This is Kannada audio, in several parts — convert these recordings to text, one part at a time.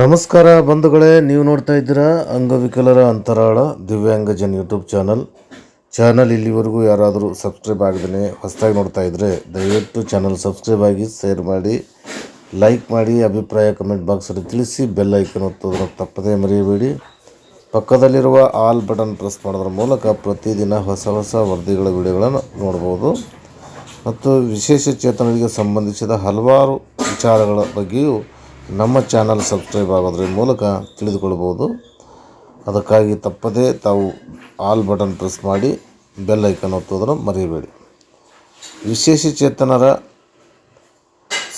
ನಮಸ್ಕಾರ ಬಂಧುಗಳೇ, ನೀವು ನೋಡ್ತಾ ಇದ್ದೀರಾ ಅಂಗವಿಕಲರ ಅಂತರಾಳ ದಿವ್ಯಾಂಗಜನ್ ಯೂಟ್ಯೂಬ್ ಚಾನಲ್. ಚಾನಲ್ ಇಲ್ಲಿವರೆಗೂ ಯಾರಾದರೂ ಸಬ್ಸ್ಕ್ರೈಬ್ ಆಗದೇ ಹೊಸದಾಗಿ ನೋಡ್ತಾ ಇದ್ದರೆ ದಯವಿಟ್ಟು ಚಾನಲ್ ಸಬ್ಸ್ಕ್ರೈಬ್ ಆಗಿ, ಶೇರ್ ಮಾಡಿ, ಲೈಕ್ ಮಾಡಿ, ಅಭಿಪ್ರಾಯ ಕಮೆಂಟ್ ಬಾಕ್ಸಲ್ಲಿ ತಿಳಿಸಿ, ಬೆಲ್ ಐಕನ್ ಒತ್ತೋದನ್ನು ತಪ್ಪದೇ ಮರೆಯಬೇಡಿ. ಪಕ್ಕದಲ್ಲಿರುವ ಆಲ್ ಬಟನ್ ಪ್ರೆಸ್ ಮಾಡೋದ್ರ ಮೂಲಕ ಪ್ರತಿದಿನ ಹೊಸ ಹೊಸ ವರದಿಗಳ ವಿಡಿಯೋಗಳನ್ನು ನೋಡ್ಬೋದು. ಮತ್ತು ವಿಶೇಷ ಚೇತನರಿಗೆ ಸಂಬಂಧಿಸಿದ ಹಲವಾರು ವಿಚಾರಗಳ ಬಗ್ಗೆಯೂ ನಮ್ಮ ಚಾನಲ್ ಸಬ್ಸ್ಕ್ರೈಬ್ ಆಗೋದ್ರ ಮೂಲಕ ತಿಳಿದುಕೊಳ್ಬೋದು ಅದಕ್ಕಾಗಿ ತಪ್ಪದೇ ತಾವು ಆಲ್ ಬಟನ್ ಪ್ರೆಸ್ ಮಾಡಿ ಬೆಲ್ ಐಕನ್ ಒತ್ತೋದನ್ನು ಮರೆಯಬೇಡಿ. ವಿಶೇಷ ಚೇತನರ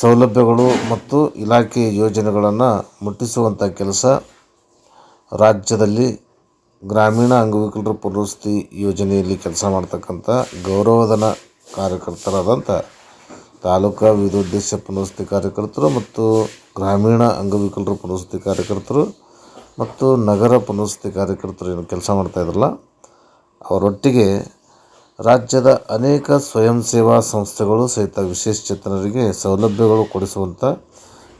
ಸೌಲಭ್ಯಗಳು ಮತ್ತು ಇಲಾಖೆ ಯೋಜನೆಗಳನ್ನು ಮುಟ್ಟಿಸುವಂಥ ಕೆಲಸ ರಾಜ್ಯದಲ್ಲಿ ಗ್ರಾಮೀಣ ಅಂಗವಿಕಲರ ಪುನರ್ವಸತಿ ಯೋಜನೆಯಲ್ಲಿ ಕೆಲಸ ಮಾಡ್ತಕ್ಕಂಥ ಗೌರವಧನ ಕಾರ್ಯಕರ್ತರಾದಂಥ ತಾಲೂಕಾ ವಿವಿಧೋದ್ದೇಶ ಪುನರ್ವಸತಿ ಕಾರ್ಯಕರ್ತರು ಮತ್ತು ಗ್ರಾಮೀಣ ಅಂಗವಿಕಲರ ಪುನರ್ವಸತಿ ಕಾರ್ಯಕರ್ತರು ಮತ್ತು ನಗರ ಪುನರ್ವಸತಿ ಕಾರ್ಯಕರ್ತರು ಏನು ಕೆಲಸ ಮಾಡ್ತಾಯಿದ್ರಲ್ಲ ಅವರೊಟ್ಟಿಗೆ ರಾಜ್ಯದ ಅನೇಕ ಸ್ವಯಂ ಸೇವಾ ಸಂಸ್ಥೆಗಳು ಸಹಿತ ವಿಶೇಷ ಚೇತನರಿಗೆ ಸೌಲಭ್ಯಗಳು ಕೊಡಿಸುವಂಥ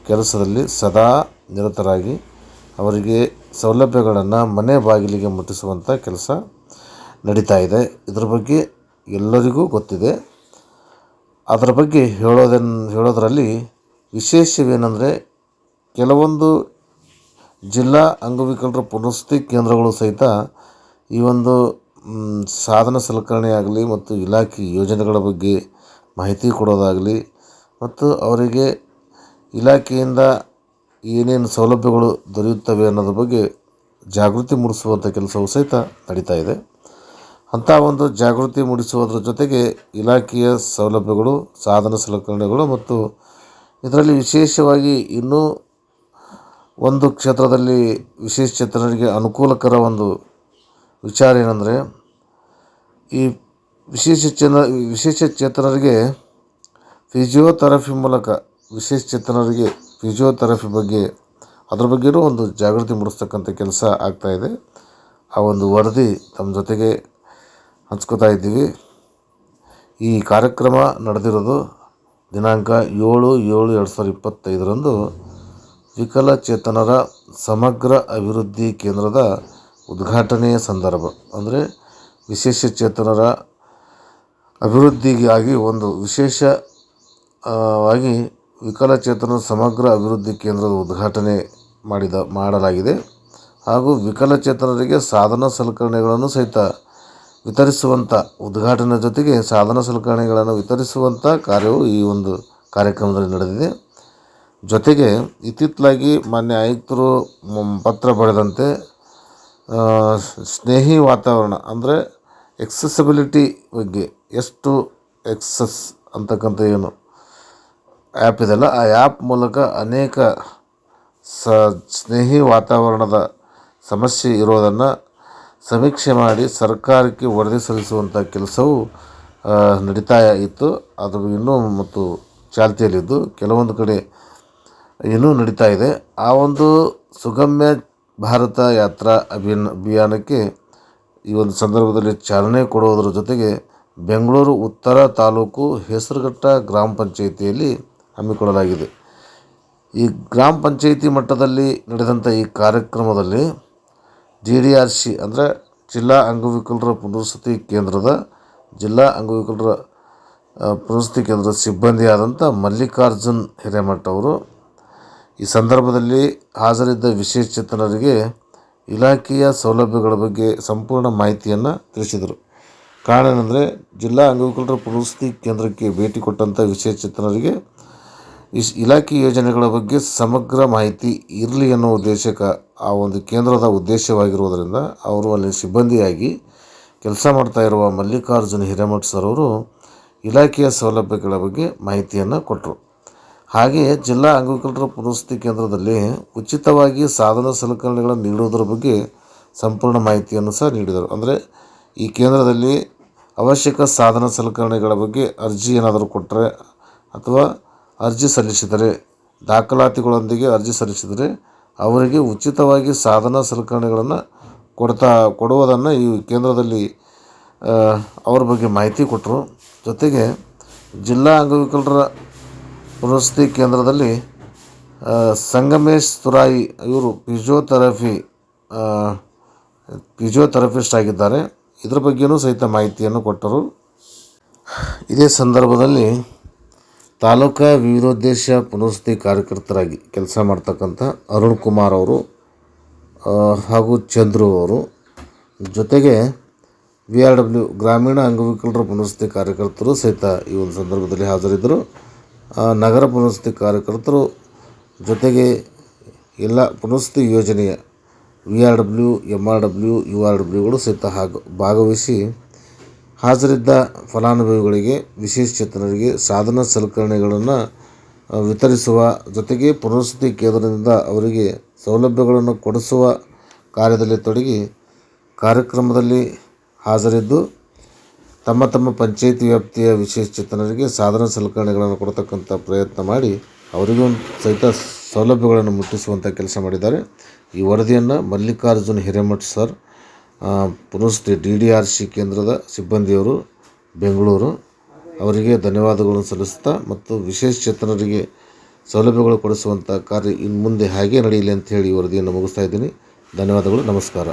ಕೆಲಸದಲ್ಲಿ ಸದಾ ನಿರತರಾಗಿ ಅವರಿಗೆ ಸೌಲಭ್ಯಗಳನ್ನು ಮನೆ ಬಾಗಿಲಿಗೆ ಮುಟ್ಟಿಸುವಂಥ ಕೆಲಸ ನಡೀತಾ ಇದೆ. ಇದ್ರ ಬಗ್ಗೆ ಎಲ್ಲರಿಗೂ ಗೊತ್ತಿದೆ. ಅದರ ಬಗ್ಗೆ ಹೇಳೋದನ್ನು ಹೇಳೋದರಲ್ಲಿ ವಿಶೇಷವೇನೆಂದರೆ ಕೆಲವೊಂದು ಜಿಲ್ಲಾ ಅಂಗವಿಕಲರ ಪುನರ್ವಸತಿ ಕೇಂದ್ರಗಳು ಸಹಿತ ಈ ಒಂದು ಸಾಧನ ಸಲಕರಣೆ ಆಗಲಿ ಮತ್ತು ಇಲಾಖೆ ಯೋಜನೆಗಳ ಬಗ್ಗೆ ಮಾಹಿತಿ ಕೊಡೋದಾಗಲಿ ಮತ್ತು ಅವರಿಗೆ ಇಲಾಖೆಯಿಂದ ಏನೇನು ಸೌಲಭ್ಯಗಳು ದೊರೆಯುತ್ತವೆ ಅನ್ನೋದ್ರ ಬಗ್ಗೆ ಜಾಗೃತಿ ಮೂಡಿಸುವಂಥ ಕೆಲಸವು ಸಹಿತ ನಡೀತಾ ಇದೆ. ಅಂಥ ಒಂದು ಜಾಗೃತಿ ಮೂಡಿಸುವುದರ ಜೊತೆಗೆ ಇಲಾಖೆಯ ಸೌಲಭ್ಯಗಳು, ಸಾಧನ ಸಲಕರಣೆಗಳು ಮತ್ತು ಇದರಲ್ಲಿ ವಿಶೇಷವಾಗಿ ಇನ್ನೂ ಒಂದು ಕ್ಷೇತ್ರದಲ್ಲಿ ವಿಶೇಷ ಚೇತನರಿಗೆ ಅನುಕೂಲಕರ ಒಂದು ವಿಚಾರ ಏನಂದರೆ, ಈ ವಿಶೇಷ ಚೇತನ ವಿಶೇಷ ಚೇತನರಿಗೆ ಫಿಸಿಯೋಥೆರಪಿ ಮೂಲಕ, ವಿಶೇಷ ಚೇತನರಿಗೆ ಫಿಸಿಯೋಥೆರಪಿ ಬಗ್ಗೆ, ಅದ್ರ ಬಗ್ಗೆಯೂ ಒಂದು ಜಾಗೃತಿ ಮೂಡಿಸ್ತಕ್ಕಂಥ ಕೆಲಸ ಆಗ್ತಾಯಿದೆ ಆ ಒಂದು ವರದಿ ತಮ್ಮ ಜೊತೆಗೆ ಹಂಚ್ಕೋತಾ ಇದ್ದೀವಿ. ಈ ಕಾರ್ಯಕ್ರಮ ನಡೆದಿರೋದು ದಿನಾಂಕ ಏಳು ಏಳು ಎರಡು ಸಾವಿರದ ಇಪ್ಪತ್ತೈದರಂದು ವಿಕಲಚೇತನರ ಸಮಗ್ರ ಅಭಿವೃದ್ಧಿ ಕೇಂದ್ರದ ಉದ್ಘಾಟನೆಯ ಸಂದರ್ಭ. ಅಂದರೆ ವಿಶೇಷ ಚೇತನರ ಅಭಿವೃದ್ಧಿಗಾಗಿ ಒಂದು ವಿಶೇಷವಾಗಿ ವಿಕಲಚೇತನ ಸಮಗ್ರ ಅಭಿವೃದ್ಧಿ ಕೇಂದ್ರದ ಉದ್ಘಾಟನೆ ಮಾಡಿದ, ಮಾಡಲಾಗಿದೆ. ಹಾಗೂ ವಿಕಲಚೇತನರಿಗೆ ಸಾಧನ ಸಲಕರಣೆಗಳನ್ನು ಸಹಿತ ವಿತರಿಸುವಂಥ ಉದ್ಘಾಟನೆ ಜೊತೆಗೆ ಸಾಧನ ಸಲಕರಣೆಗಳನ್ನು ವಿತರಿಸುವಂಥ ಕಾರ್ಯವು ಈ ಒಂದು ಕಾರ್ಯಕ್ರಮದಲ್ಲಿ ನಡೆದಿದೆ. ಜೊತೆಗೆ ಇತ್ತಿತ್ತಲಾಗಿ ಮಾನ್ಯ ಆಯುಕ್ತರು ಪತ್ರ ಬರೆದಂತೆ ಸ್ನೇಹಿ ವಾತಾವರಣ ಅಂದರೆ ಎಕ್ಸೆಸಿಬಿಲಿಟಿ ಬಗ್ಗೆ ಎಷ್ಟು ಎಕ್ಸಸ್ ಅಂತಕ್ಕಂಥ ಏನು ಆ್ಯಪ್ ಇದೆಯಲ್ಲ, ಆ ಆ್ಯಪ್ ಮೂಲಕ ಅನೇಕ ಸ, ಸ್ನೇಹಿ ವಾತಾವರಣದ ಸಮಸ್ಯೆ ಇರೋದನ್ನು ಸಮೀಕ್ಷೆ ಮಾಡಿ ಸರ್ಕಾರಕ್ಕೆ ವರದಿ ಸಲ್ಲಿಸುವಂಥ ಕೆಲಸವು ನಡೀತಾ ಇತ್ತು. ಅದು ಇನ್ನೂ ಮತ್ತು ಚಾಲ್ತಿಯಲ್ಲಿದ್ದು, ಕೆಲವೊಂದು ಕಡೆ ಇನ್ನೂ ನಡೀತಾ ಇದೆ. ಆ ಒಂದು ಸುಗಮ್ಯ ಭಾರತ ಯಾತ್ರಾ ಅಭಿಯಾನ, ಅಭಿಯಾನಕ್ಕೆ ಈ ಒಂದು ಸಂದರ್ಭದಲ್ಲಿ ಚಾಲನೆ ಕೊಡುವುದರ ಜೊತೆಗೆ ಬೆಂಗಳೂರು ಉತ್ತರ ತಾಲೂಕು ಹೆಸರುಘಟ್ಟ ಗ್ರಾಮ ಪಂಚಾಯಿತಿಯಲ್ಲಿ ಹಮ್ಮಿಕೊಳ್ಳಲಾಗಿದೆ. ಈ ಗ್ರಾಮ ಪಂಚಾಯಿತಿ ಮಟ್ಟದಲ್ಲಿ ನಡೆದಂಥ ಈ ಕಾರ್ಯಕ್ರಮದಲ್ಲಿ ಜಿ ಡಿ ಆರ್ ಸಿ ಅಂದರೆ ಜಿಲ್ಲಾ ಅಂಗವಿಕಲರ ಪುನರ್ವಸತಿ ಕೇಂದ್ರದ, ಜಿಲ್ಲಾ ಅಂಗವಿಕಲರ ಪುನರ್ವಸತಿ ಕೇಂದ್ರದ ಸಿಬ್ಬಂದಿಯಾದಂಥ ಮಲ್ಲಿಕಾರ್ಜುನ್ ಹಿರೇಮಠ ಅವರು ಈ ಸಂದರ್ಭದಲ್ಲಿ ಹಾಜರಿದ್ದ ವಿಶೇಷಚೇತನರಿಗೆ ಇಲಾಖೆಯ ಸೌಲಭ್ಯಗಳ ಬಗ್ಗೆ ಸಂಪೂರ್ಣ ಮಾಹಿತಿಯನ್ನು ತಿಳಿಸಿದರು. ಕಾರಣ ಏನಂದರೆ, ಜಿಲ್ಲಾ ಅಂಗವಿಕಲರ ಪುನರ್ವಸತಿ ಕೇಂದ್ರಕ್ಕೆ ಭೇಟಿ ಕೊಟ್ಟಂಥ ವಿಶೇಷಚೇತನರಿಗೆ ಇಸ್ ಇಲಾಖೆ ಯೋಜನೆಗಳ ಬಗ್ಗೆ ಸಮಗ್ರ ಮಾಹಿತಿ ಇರಲಿ ಅನ್ನೋ ಉದ್ದೇಶಕ್ಕೆ ಆ ಒಂದು ಕೇಂದ್ರದ ಉದ್ದೇಶವಾಗಿರುವುದರಿಂದ ಅವರು ಅಲ್ಲಿ ಸಿಬ್ಬಂದಿಯಾಗಿ ಕೆಲಸ ಮಾಡ್ತಾ ಇರುವ ಮಲ್ಲಿಕಾರ್ಜುನ ಹಿರೇಮಠ್ ಸರ್ ಅವರು ಇಲಾಖೆಯ ಸೌಲಭ್ಯಗಳ ಬಗ್ಗೆ ಮಾಹಿತಿಯನ್ನು ಕೊಟ್ಟರು ಹಾಗೆಯೇ ಜಿಲ್ಲಾ ಅಂಗವಿಕಲರ ಪುನರ್ವಸತಿ ಕೇಂದ್ರದಲ್ಲಿ ಉಚಿತವಾಗಿ ಸಾಧನ ಸಲಕರಣೆಗಳನ್ನು ನೀಡುವುದರ ಬಗ್ಗೆ ಸಂಪೂರ್ಣ ಮಾಹಿತಿಯನ್ನು ಸಹ ನೀಡಿದರು. ಅಂದರೆ ಈ ಕೇಂದ್ರದಲ್ಲಿ ಅವಶ್ಯಕ ಸಾಧನ ಸಲಕರಣೆಗಳ ಬಗ್ಗೆ ಅರ್ಜಿ ಏನಾದರೂ ಕೊಟ್ಟರೆ ಅಥವಾ ಅರ್ಜಿ ಸಲ್ಲಿಸಿದರೆ, ದಾಖಲಾತಿಗಳೊಂದಿಗೆ ಅರ್ಜಿ ಸಲ್ಲಿಸಿದರೆ ಅವರಿಗೆ ಉಚಿತವಾಗಿ ಸಾಧನ ಸಲಕರಣೆಗಳನ್ನು ಕೊಡ್ತಾ, ಕೊಡುವುದನ್ನು ಈ ಕೇಂದ್ರದಲ್ಲಿ ಅವ್ರ ಬಗ್ಗೆ ಮಾಹಿತಿ ಕೊಟ್ಟರು. ಜೊತೆಗೆ ಜಿಲ್ಲಾ ಅಂಗವಿಕಲರ ಪುನರ್ವಸತಿ ಕೇಂದ್ರದಲ್ಲಿ ಸಂಗಮೇಶ್ ತುರಾಯಿ ಇವರು ಫಿಸಿಯೋಥೆರಪಿ ಫಿಸಿಯೋಥೆರಪಿಸ್ಟ್ ಆಗಿದ್ದಾರೆ. ಇದ್ರ ಬಗ್ಗೆಯೂ ಸಹಿತ ಮಾಹಿತಿಯನ್ನು ಕೊಟ್ಟರು. ಇದೇ ಸಂದರ್ಭದಲ್ಲಿ ತಾಲೂಕಾ ವಿವಿಧೋದ್ದೇಶ ಪುನರ್ವಸತಿ ಕಾರ್ಯಕರ್ತರಾಗಿ ಕೆಲಸ ಮಾಡ್ತಕ್ಕಂಥ ಅರುಣ್ ಕುಮಾರ್ ಅವರು ಹಾಗೂ ಚಂದ್ರು ಅವರು. ಜೊತೆಗೆ ವಿ ಆರ್ ಡಬ್ಲ್ಯೂ ಗ್ರಾಮೀಣ ಅಂಗವಿಕಲರ ಪುನರ್ವಸತಿ ಕಾರ್ಯಕರ್ತರು ಸಹಿತ ಈ ಒಂದು ಸಂದರ್ಭದಲ್ಲಿ ಹಾಜರಿದ್ದರು. ನಗರ ಪುನರ್ವಸತಿ ಕಾರ್ಯಕರ್ತರು ಜೊತೆಗೆ ಎಲ್ಲ ಪುನರ್ವಸತಿ ಯೋಜನೆಯ V R W M R W, U R ಡಬ್ಲ್ಯೂಗಳು ಸಹಿತ ಹಾಗೂ, ಭಾಗವಹಿಸಿ ಹಾಜರಿದ್ದ ಫಲಾನುಭವಿಗಳಿಗೆ ವಿಶೇಷಚೇತನರಿಗೆ ಸಾಧನ ಸಲಕರಣೆಗಳನ್ನು ವಿತರಿಸುವ ಜೊತೆಗೆ ಪುನರ್ವಸತಿ ಕೇಂದ್ರದಿಂದ ಅವರಿಗೆ ಸೌಲಭ್ಯಗಳನ್ನು ಕೊಡಿಸುವ ಕಾರ್ಯದಲ್ಲಿ ತೊಡಗಿ ಕಾರ್ಯಕ್ರಮದಲ್ಲಿ ಹಾಜರಿದ್ದು, ತಮ್ಮ ತಮ್ಮ ಪಂಚಾಯಿತಿ ವ್ಯಾಪ್ತಿಯ ವಿಶೇಷಚೇತನರಿಗೆ ಸಾಧನ ಸಲಕರಣೆಗಳನ್ನು ಕೊಡತಕ್ಕಂಥ ಪ್ರಯತ್ನ ಮಾಡಿ ಅವರಿಗೂ ಸಹಿತ ಸೌಲಭ್ಯಗಳನ್ನು ಮುಟ್ಟಿಸುವಂಥ ಕೆಲಸ ಮಾಡಿದ್ದಾರೆ. ಈ ವರದಿಯನ್ನು ಮಲ್ಲಿಕಾರ್ಜುನ್ ಹಿರೇಮಠ್ ಸರ್ ಆ, ಪುನರ್ವಸತಿ ಡಿ ಡಿ ಆರ್ ಸಿ ಕೇಂದ್ರದ ಸಿಬ್ಬಂದಿಯವರು ಬೆಂಗಳೂರು ಅವರಿಗೆ ಧನ್ಯವಾದಗಳನ್ನು ಸಲ್ಲಿಸ್ತಾ ಮತ್ತು ವಿಶೇಷಚೇತನರಿಗೆ ಸೌಲಭ್ಯಗಳು ಕೊಡಿಸುವಂಥ ಕಾರ್ಯ ಇನ್ನು ಮುಂದೆ ಹಾಗೇ ನಡೆಯಲಿ ಅಂತ ಹೇಳಿ ವರದಿಯನ್ನು ಮುಗಿಸ್ತಾ ಇದ್ದೀನಿ. ಧನ್ಯವಾದಗಳು ನಮಸ್ಕಾರ.